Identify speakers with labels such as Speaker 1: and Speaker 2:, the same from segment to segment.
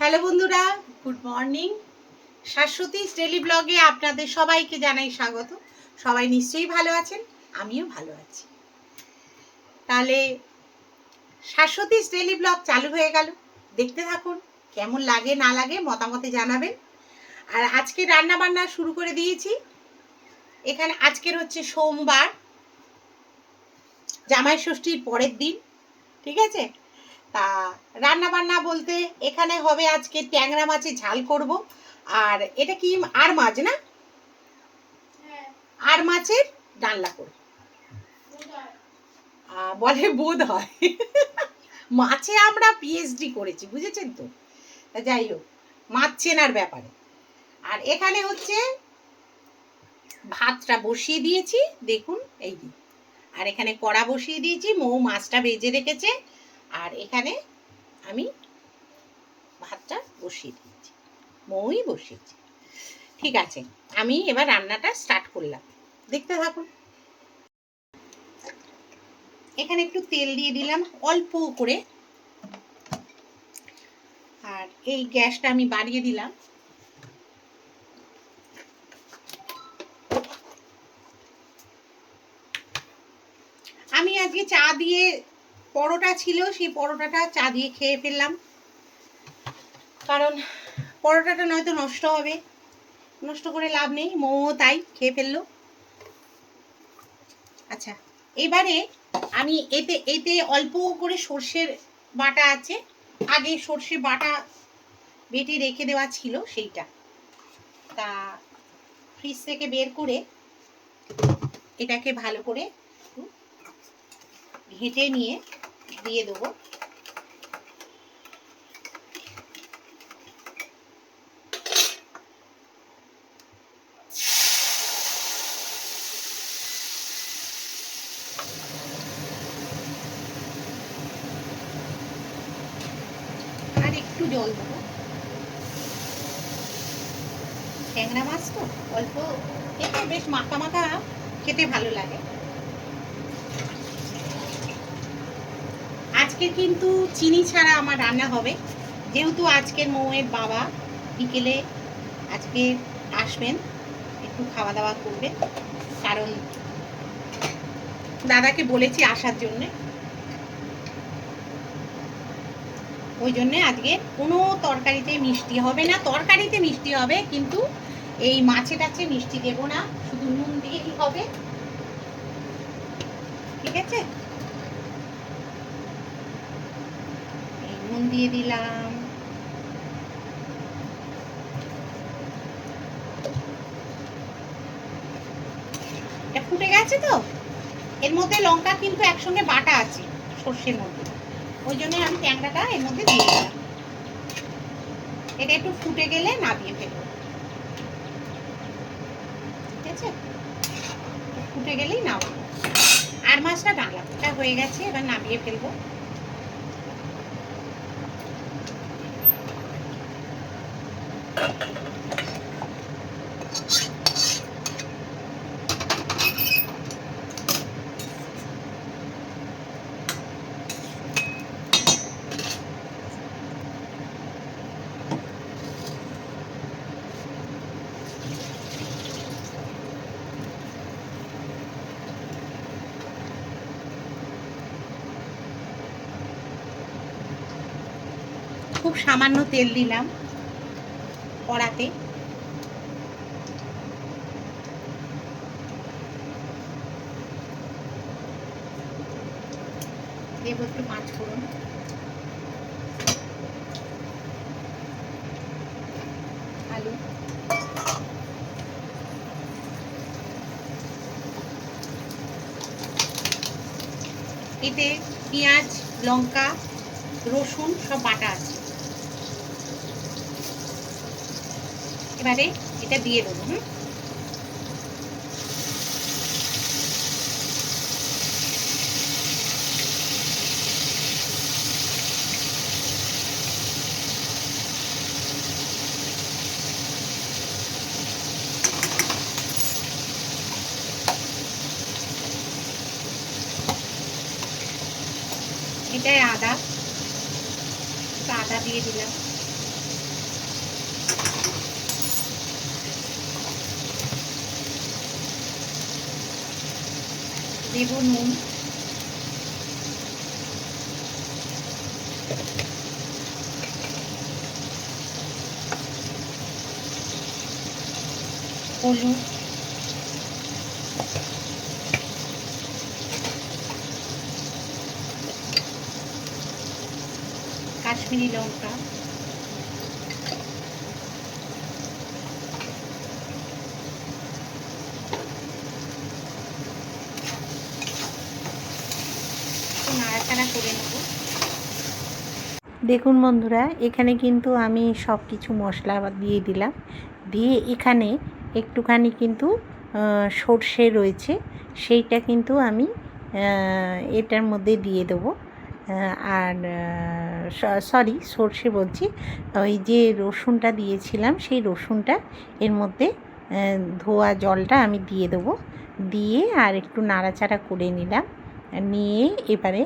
Speaker 1: Hello বন্ধুরা, good morning. Shashwati daily ব্লগে আপনাদের সবাইকে জানাই স্বাগত। সবাই নিশ্চয়ই ভালো আছেন, আমিও ভালো আছি। তাহলে শাশ্বতী ডেলি ব্লগ চালু হয়ে গেল। দেখতে থাকুন, কেমন লাগে, না লাগে, মতামতে জানাবেন। আর আজকে রান্না বান্না শুরু করে দিয়েছি। এখানে আজকের হচ্ছে সোমবার জামাই ষষ্ঠীর পরের দিন, ঠিক আছে? তা রান্না বান্না বলতে এখানে হবে আজকে ট্যাংরা মাছের ঝাল করব। আর এটা কি আর মাছ না? আর মাছের ডালনা করব বলে বোধ হয়। মাছে আমরা পিএইচডি করেছি বুঝেছেন তো? তা যাই হোক মাছ চেনার ব্যাপারে। আর এখানে হচ্ছে ভাতটা বসিয়ে দিয়েছি দেখুন এই দিন আর এখানে কড়া বসিয়ে দিয়েছি মৌ মাছটা ভেজে রেখেছে। আর এখানে আমি ভাতটা বসিয়ে দিয়েছি, মৌই বসিয়েছি। ঠিক আছে, আমি এবার রান্নাটা স্টার্ট করলাম। দেখতে থাকুন। এখানে একটু তেল দিয়ে দিলাম, অল্প করে। আর এই গ্যাসটা আমি বাড়িয়ে দিলাম। আমি আজকে চা দিয়ে পরোটা ছিল, সেই পরোটাটা চা দিয়ে খেয়ে ফেললাম। কারণ পরোটাটা নয়তো নষ্ট হবে। নষ্ট করে লাভ নেই, মোমো তাই খেয়ে ফেলল। আচ্ছা এবারে আমি এতে এতে অল্প করে সর্ষের বাটা আছে। আগে সর্ষে বাটা বেটে রেখে দেওয়া ছিল সেইটা। তা ফ্রিজ থেকে বের করে এটাকে ভালো করে ঘেঁটে নিয়ে দিয়ে দেবো। আর একটু জল দেবো। ট্যাংরা মাছ তো, অল্প এতে বেশ মাখা মাখা, খেতে ভালো লাগে। আজকে কিন্তু চিনি ছাড়া আমার রান্না হবে। যেহেতু আজকের মৌয়ের বাবা বিকেলে আজকে আসবেন, একটু খাওয়া দাওয়া করবে কারণ দাদাকে বলেছি আসার জন্যে। ওই জন্যে আজকে কোনো তরকারিতে মিষ্টি হবে না। তরকারিতে মিষ্টি হবে, কিন্তু এই মাছে টাছে মিষ্টি দেবো না। শুধু নুন দিয়েই হবে। ঠিক আছে? নুন দিয়ে দিলাম। এটা ফুটে গেছে তো? এর মধ্যে লঙ্কা কিন্তু একসঙ্গে বাটা আছে, সর্ষের মধ্যে। ওই জন্য আমি ট্যাংরাটা এর মধ্যে দিয়ে দিলাম। এটা একটু ফুটে গেলে নামিয়ে ফেলব। ঠিক আছে? ফুটে গেলেই নামাবো। আর মাছটা ডাঁলাটা হয়ে গেছে, এবার নামিয়ে ফেলব। সামান্য তেল দিলাম কড়াতে। দেবো একটু পাঁচ ফোড়ন। আলু। এতে পেঁয়াজ, লঙ্কা, রসুন সব বাটা আছে। এবারে এটা দিয়ে দেবো হুম? এটাই আদা। আদা দিয়ে দিলাম। দেব নুন। হলুদ। কাশ্মীরি লঙ্কা একটু নাড়াচাড়া করে নেব দেখুন বন্ধুরা, এখানে কিন্তু আমি সব কিছু মশলা দিয়ে দিলাম। দিয়ে এখানে একটুখানি কিন্তু সর্ষে রয়েছে, সেইটা কিন্তু আমি এটার মধ্যে দিয়ে দেবো। আর সরি, সর্ষে বলছি, ওই যে রসুনটা দিয়েছিলাম, সেই রসুনটা এর মধ্যে ধোয়া জলটা আমি দিয়ে দেবো। দিয়ে আর একটু নাড়াচাড়া করে নিলাম। নিয়ে এবারে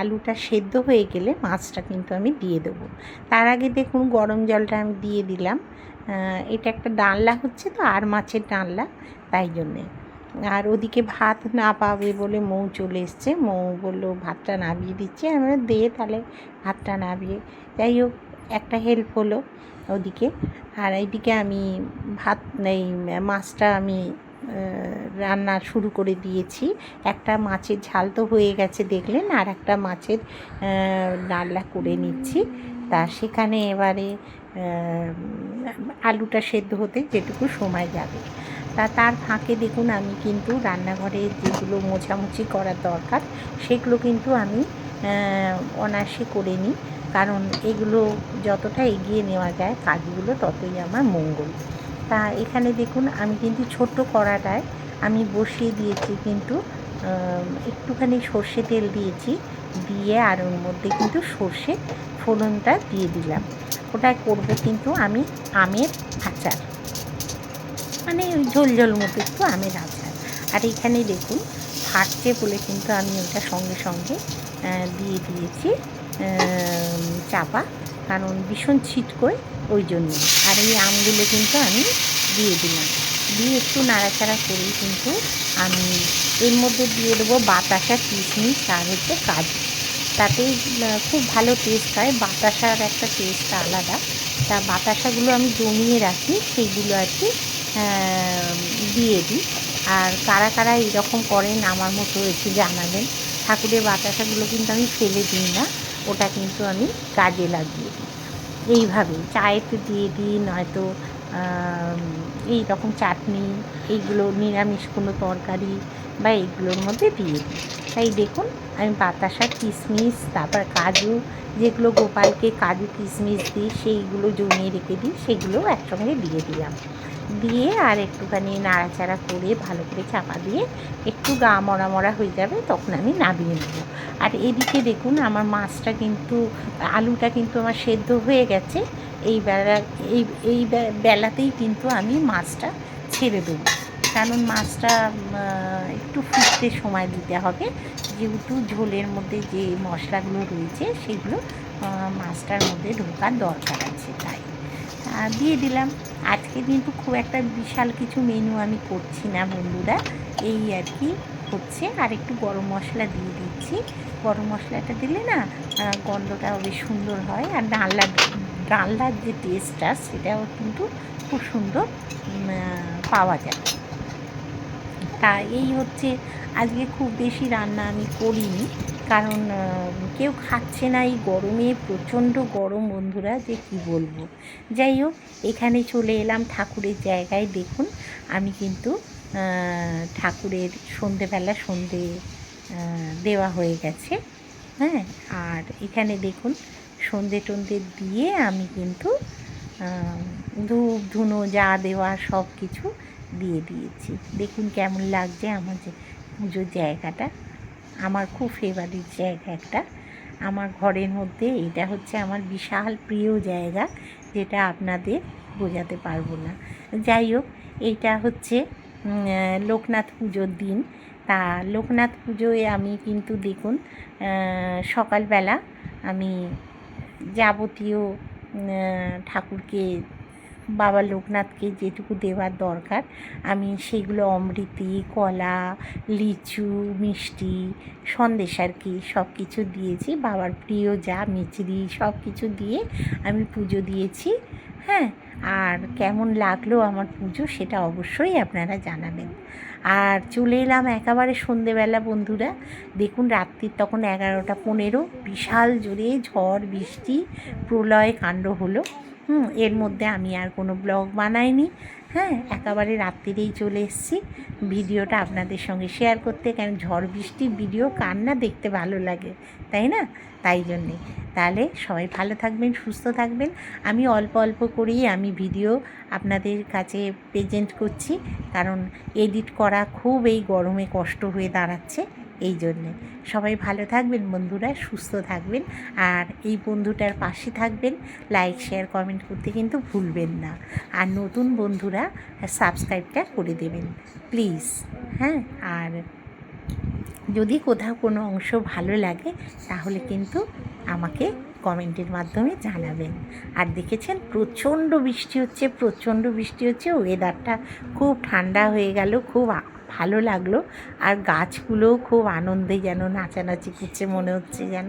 Speaker 1: আলুটা সেদ্ধ হয়ে গেলে মাছটা কিন্তু আমি দিয়ে দেবো। তার আগে দেখুন গরম জলটা আমি দিয়ে দিলাম। এটা একটা ডালনা হচ্ছে তো, আর মাছের ডালনা, তাই জন্যে। আর ওদিকে ভাত না পাবে বলে মৌ চলে এসছে। মৌ বলল, ভাতটা নামিয়ে দিচ্ছে। আমি দে তাহলে ভাতটা নামিয়ে। যাই হোক, একটা হেল্প হলো ওদিকে। আর এইদিকে আমি ভাত, এই মাছটা আমি রান্না শুরু করে দিয়েছি। একটা মাছের ঝাল তো হয়ে গেছে দেখলেন, আর একটা মাছের ডালনা করে নিচ্ছি। তা সেখানে এবারে আলুটা সেদ্ধ হতে যেটুকু সময় যাবে। তা তার ফাঁকে দেখুন, আমি কিন্তু রান্নাঘরে যেগুলো মোছামুছি করার দরকার, সেগুলো কিন্তু আমি অনায়াসে করে নিই। কারণ এগুলো যতটা এগিয়ে নেওয়া যায়, কাজগুলো ততই আমার মঙ্গল। তা এখানে দেখুন, আমি কিন্তু ছোট্ট কড়াটায় আমি বসিয়ে দিয়েছি কিন্তু একটুখানি সর্ষে তেল দিয়েছি, দিয়ে আর ওর মধ্যে কিন্তু সর্ষে ফোড়নটা দিয়ে দিলাম। ওটায় করব কিন্তু আমি আমের আচার। মানে ওই ঝোল ঝোল মতো একটু আমের আচার। আর এখানে দেখুন ফাটছে বলে কিন্তু আমি ওটা সঙ্গে সঙ্গে দিয়ে দিয়েছি চাপা। কারণ ভীষণ ছিটকোয় ওই জন্য। আর এই আমগুলো কিন্তু আমি দিয়ে দিলাম। দিয়ে একটু নাড়াচাড়া করেই কিন্তু আমি এর মধ্যে দিয়ে দেবো বাতাসা, কিশমিশ আর হচ্ছে কাজু। তাতে খুব ভালো টেস্ট হয়। বাতাসার একটা টেস্ট আলাদা। তা বাতাসাগুলো আমি জমিয়ে রাখি সেইগুলো আর কি দিয়ে দিই। আর কারা কারা এরকম করেন, আমার মতো একটু জানাবেন। ঠাকুরের বাতাসাগুলো কিন্তু আমি ফেলে দিই না। ওটা কিন্তু আমি কাজে লাগিয়ে এইভাবে একটু দিয়ে দিই, নয়তো এই রকম চাটনি, এইগুলো নিরামিষ কোনো তরকারি বা এইগুলোর মধ্যে দিয়ে দিই। তাই দেখুন, আমি বাতাসা, কিশমিশ, তারপর কাজু, যেগুলো গোপালকে কাজু, কিশমিশ দিই, সেইগুলো জমিয়ে রেখে দিই, সেগুলোও একসঙ্গে দিয়ে দিলাম। দিয়ে আর একটুখানি নাড়াচাড়া করে ভালো করে চাপা দিয়ে একটু গা মরা মরা হয়ে যাবে, তখন আমি নামিয়ে নেব। আর এদিকে দেখুন আমার মাছটা কিন্তু, আলুটা কিন্তু আমার সেদ্ধ হয়ে গেছে। এই বেলা, এই এই বেলাতেই কিন্তু আমি মাছটা ছেড়ে দেবো। কারণ মাছটা একটু ফুটতে সময় দিতে হবে। যেহেতু ঝোলের মধ্যে যে মশলাগুলো রয়েছে, সেগুলো মাছটার মধ্যে ঢোকার দরকার আছে তাই। দিয়ে দিলাম। আজকে কিন্তু খুব একটা বিশাল কিছু মেনু আমি করছি না বন্ধুরা। এই আর কি হচ্ছে। আর একটু গরম মশলা দিয়ে দিচ্ছি। গরম মশলাটা দিলে না গন্ধটা বেশ সুন্দর হয়। আর ডালনা ডালনার যে টেস্টটা সেটাও কিন্তু খুব সুন্দর পাওয়া যায়। তা এই হচ্ছে আজকে খুব বেশি রান্না আমি করিনি। কারণ কেউ খাচ্ছে না এই গরমে, প্রচণ্ড গরম বন্ধুরা, যে কি বলব। যাই হোক, এখানে চলে এলাম ঠাকুরের জায়গায়, দেখুন। আমি কিন্তু ঠাকুরের সন্ধেবেলা সন্ধে দেওয়া হয়ে গেছে। হ্যাঁ আর এখানে দেখুন, সন্ধে টন্ধে দিয়ে আমি কিন্তু ধূপ ধুনো, যা দেওয়া সব কিছু দিয়ে দিয়েছি। দেখুন কেমন লাগছে আমার যে পুজোর জায়গাটা। আমার খুব ফেভারিট জায়গা একটা। আমার ঘরের মধ্যে এটা হচ্ছে আমার বিশাল প্রিয় জায়গা, যেটা আপনাদের বোঝাতে পারব না। যাই হোক এইটা হচ্ছে লোকনাথ পুজোর দিন। তা লোকনাথ পুজোয় আমি কিন্তু দেখুন সকালবেলা আমি যাবতীয় ঠাকুরকে
Speaker 2: বাবা লোকনাথকে যেটুকু দেওয়ার দরকার, আমি সেগুলো অমৃতি, কলা, লিচু, মিষ্টি, সন্দেশ আর কি সব কিছু দিয়েছি। বাবার প্রিয় যা মিচড়ি সব কিছু দিয়ে আমি পুজো দিয়েছি। হ্যাঁ আর কেমন লাগল আমার পুজো সেটা অবশ্যই আপনারা জানাবেন। আর চলে এলাম একেবারে সন্ধেবেলা বন্ধুরা। দেখুন রাত্রির তখন এগারোটা পনেরো, বিশাল জোরে ঝড়, বৃষ্টি, প্রলয়, কাণ্ড হলো। হুম, এর মধ্যে আমি আর কোনো ব্লগ বানাইনি। হ্যাঁ একেবারে রাত্রিরেই চলে এসেছি। ভিডিওটা আপনাদের সঙ্গে শেয়ার করতে, কারণ ঝড় বৃষ্টির ভিডিও কার না দেখতে ভালো লাগে, তাই না? তাই জন্যে। তাহলে সবাই ভালো থাকবেন, সুস্থ থাকবেন। আমি অল্প অল্প করেই আমি ভিডিও আপনাদের কাছে প্রেজেন্ট করছি, কারণ এডিট করা খুব এই গরমে কষ্ট হয়ে দাঁড়াচ্ছে। এই জন্যে। সবাই ভালো থাকবেন বন্ধুরা, সুস্থ থাকবেন। আর এই বন্ধুটার পাশে থাকবেন লাইক শেয়ার কমেন্ট করতে কিন্তু ভুলবেন না। আর নতুন বন্ধুরা সাবস্ক্রাইবটা করে দেবেন প্লিজ হ্যাঁ আর যদি কোথাও কোনো অংশ ভালো লাগে, তাহলে কিন্তু আমাকে কমেন্টের মাধ্যমে জানাবেন। আর দেখেছেন, প্রচণ্ড বৃষ্টি হচ্ছে, প্রচণ্ড বৃষ্টি হচ্ছে ওয়েদারটা খুব ঠান্ডা হয়ে গেল, খুব ভালো লাগল। আর গাছগুলোও খুব আনন্দে যেন নাচানাচি করছে মনে হচ্ছে যেন।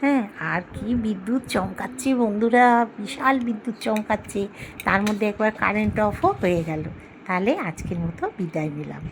Speaker 2: হ্যাঁ আর কি বিদ্যুৎ চমকাচ্ছে বন্ধুরা, বিশাল বিদ্যুৎ চমকাচ্ছে। তার মধ্যে একবার কারেন্ট অফও হয়ে গেল। তাহলে আজকের মতো বিদায় নিলাম।